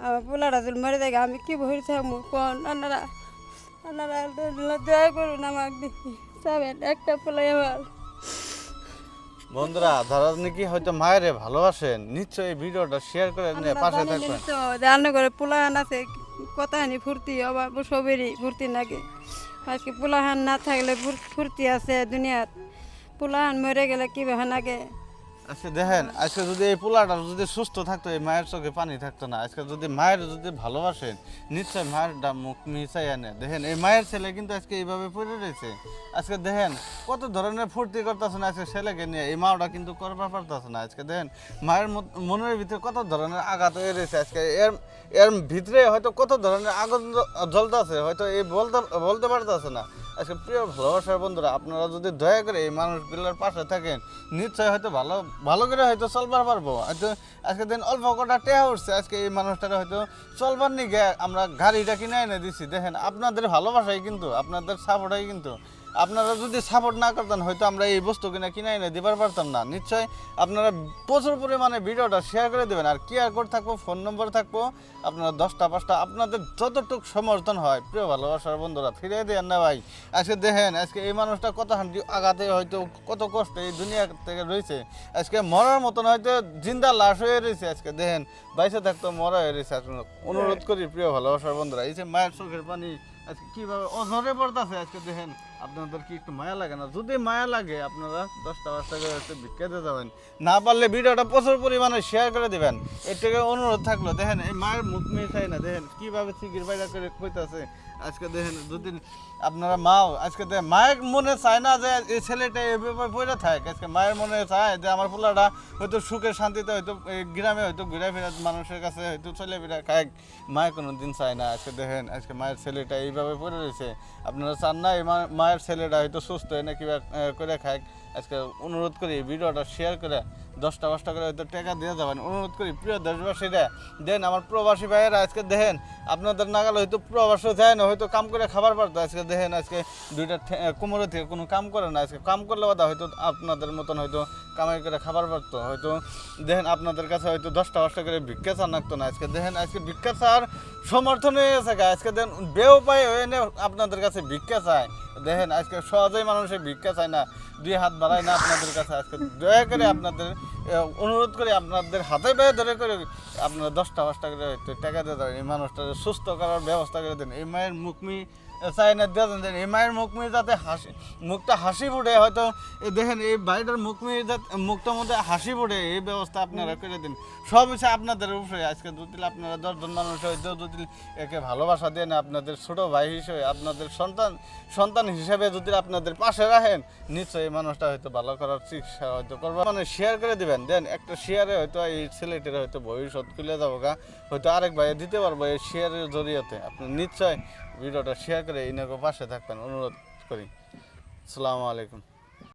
আমার পোলাটা যদি মরে থাকে আমি কি ভরে থাকব কোন? আপনারা আপনারা দয়া করুন আমাকে। যাবেন একটা পোলাই আমার। বন্ধুরা যারা নাকি হয়তো মায়েরে ভালোবাসেন নিশ্চয়ই এই ভিডিওটা শেয়ার করে পাশে থাকবেন। রান্না করে পোলাহান আছে কথাহানি ফুর্তি অভাব সবেরই ফুর্তি লাগে আজকে পোলাহান না থাকলে ফুর- ফুর্তি আছে দুনিয়াত পোলাহান মরে গেলে কি লাগে আজকে দেখেন, আজকে যদি এই পোলাটা যদি সুস্থ থাকতো, এই মায়ের চোখে পানি থাকতো না। আজকে যদি মায়ের যদি ভালোবাসেন, নিশ্চয় মায়ের মুখ মিশাই আনে দেখেন, এই মায়ের ছেলে কিন্তু আজকে এইভাবে পড়ে রয়েছে। আজকে দেখেন, কত ধরনের ফুর্তি করতেছে না আজকে ছেলেকে নিয়ে। এই মাওটা কিন্তু করবার পারতেছে না। আজকে দেখেন, মায়ের মনের ভিতরে কত ধরনের আঘাত হয়ে রয়েছে। আজকে এর এর ভিতরে হয়তো কত ধরনের আগুন জ্বলতেছে, হয়তো এই বলতে বলতে পারতেছে না। আজকে প্রিয় ভালোবাসার বন্ধুরা, আপনারা যদি দয়া করে এই মানুষগুলোর পাশে থাকেন নিশ্চয় হয়তো ভালো ভালো করে হয়তো চলবার পারব। হয়তো আজকে দিন অল্প কটা টেহা উঠছে, আজকে এই মানুষটারা হয়তো চলবার নিগে আমরা গাড়িটা কিনে এনে দিচ্ছি দেখেন, আপনাদের ভালোবাসাই কিন্তু, আপনাদের সাপোর্টাই কিন্তু। আপনারা যদি সাপোর্ট না করতেন, হয়তো আমরা এই বস্তু কিনা কিনে এনে দিবার পারতাম না। নিশ্চয় আপনারা প্রচুর পরিমাণে ভিডিওটা শেয়ার করে দেবেন। আর কিয়ার কোড থাকব ফোন নম্বর থাকব, আপনারা দশটা, পাঁচটা, আপনাদের যতটুক সমর্থন হয়, প্রিয় ভালোবাসার বন্ধুরা ফিরে দেন না ভাই। আজকে দেখেন, আজকে এই মানুষটা কত হান্ডি আঘাতে হয়তো কত কষ্ট এই দুনিয়া থেকে রয়েছে। আজকে মরার মতন হয়তো জিন্দা লাশ হয়ে রয়েছে আজকে। দেখেন, বাইসে থাকতো মরা হয়ে রয়েছে। আজকে অনুরোধ করি, প্রিয় ভালোবাসার বন্ধুরা, এই যে মায়ের চোখের পানি, আজকে কীভাবে অঝরে পড়তেছে আজকে দেখেন। আপনাদের কি একটু মায়া লাগে না? যদি মায়া লাগে, আপনারা দশটা পাঁচটা করে একটু ভিক্ষাতে যাবেন। না পারলে ভিডিওটা প্রচুর পরিমাণে শেয়ার করে দিবেন। এটাকে অনুরোধ থাকল, দেখেন, এই মায়ের মুখ মেয়ে চাই না, দেখেন, কীভাবে সিগির বাইরা করে কইতাছে আজকে দেখেন যদি আপনারা মাও, আজকে দেখেন, মায়ের মনে চায় না যে এই ছেলেটা এভাবে পড়ে থাকে। আজকে মায়ের মনে চায় যে আমার পোলাটা হয়তো সুখে শান্তিতে হয়তো গ্রামে হয়তো ঘুরে ফিরে মানুষের কাছে হয়তো চলে ফিরে খায়। মায়ের কোনো দিন চায় না। আজকে দেখেন, আজকে মায়ের ছেলেটা এইভাবে পড়ে রয়েছে। আপনারা চান না এই মা- মায়ের ছেলেটা হয়তো সুস্থ হয় না কিবা করে খায়। আজকে অনুরোধ করি ভিডিওটা শেয়ার করে দশটা পাঁচটা করে হয়তো টাকা দিয়ে যাবেন অনুরোধ করি প্রিয় দেশবাসীরা, দেন আমার প্রবাসী ভাইয়েরা আজকে দেখেন আপনাদের নাগালে হয়তো প্রবাসে যায় না, হয়তো কাম করে খাবার পারতো আজকে দেখেন, আজকে দুইটা কোমরে থেকে কোনো কাম করে না। আজকে কাম করলে বাদা হয়তো আপনাদের মতন হয়তো কামাই করে খাবার পারতো হয়তো দেখেন, আপনাদের কাছে হয়তো দশটা পাঁচটা করে ভিক্ষা চান লাগতো না। আজকে দেখেন, আজকে ভিক্ষা চার সমর্থন হয়ে গেছে আজকে দেন বেও পায় হয়ে আপনাদের কাছে ভিক্ষা চায়। দেখেন, আজকে সহজেই মানুষের ভিক্ষা চায় না। দুই হাত বাড়ায় না আপনাদের কাছে। আজকে দয়া করে আপনাদের অনুরোধ করে আপনাদের হাতে পায়ে ধরে করে আপনারা দশটা পাঁচটা করে একটু টাকা দিয়ে দেবেন এই মানুষটা সুস্থ করার ব্যবস্থা করে দেন এই মায়ের মুখমি চাই না দিয়ে দেন এই মায়ের মুখমি যাতে হাসি মুখটা হাসি ফুটে হয়তো দেখেন এই বাড়িটার মুখমি যাতে মুখটার মধ্যে হাসি ফুটে এই ব্যবস্থা আপনারা করে দিন। সব হচ্ছে আপনাদের উপরে। আজকে যদি আপনারা দশজন মানুষ হয়তো যদি একে ভালোবাসা দেন আপনাদের ছোট ভাই হিসেবে আপনাদের সন্তান সন্তান হিসেবে যদি আপনাদের পাশে রাখেন নিশ্চয়ই এই মানুষটা হয়তো ভালো করার চিকিৎসা হয়তো করবে। মানে শেয়ার করে দিবেন। দেন একটা শেয়ারে হয়তো এই ছেলেটির হয়তো ভবিষ্যৎ খুলে যাব গা। হয়তো আরেক ভাই দিতে পারব এই শেয়ারের জরিয়াতে। আপনি নিশ্চয় ভিডিওটা শেয়ার করে ইনাকে পাশে থাকবেন। অনুরোধ করি। আসসালামু আলাইকুম।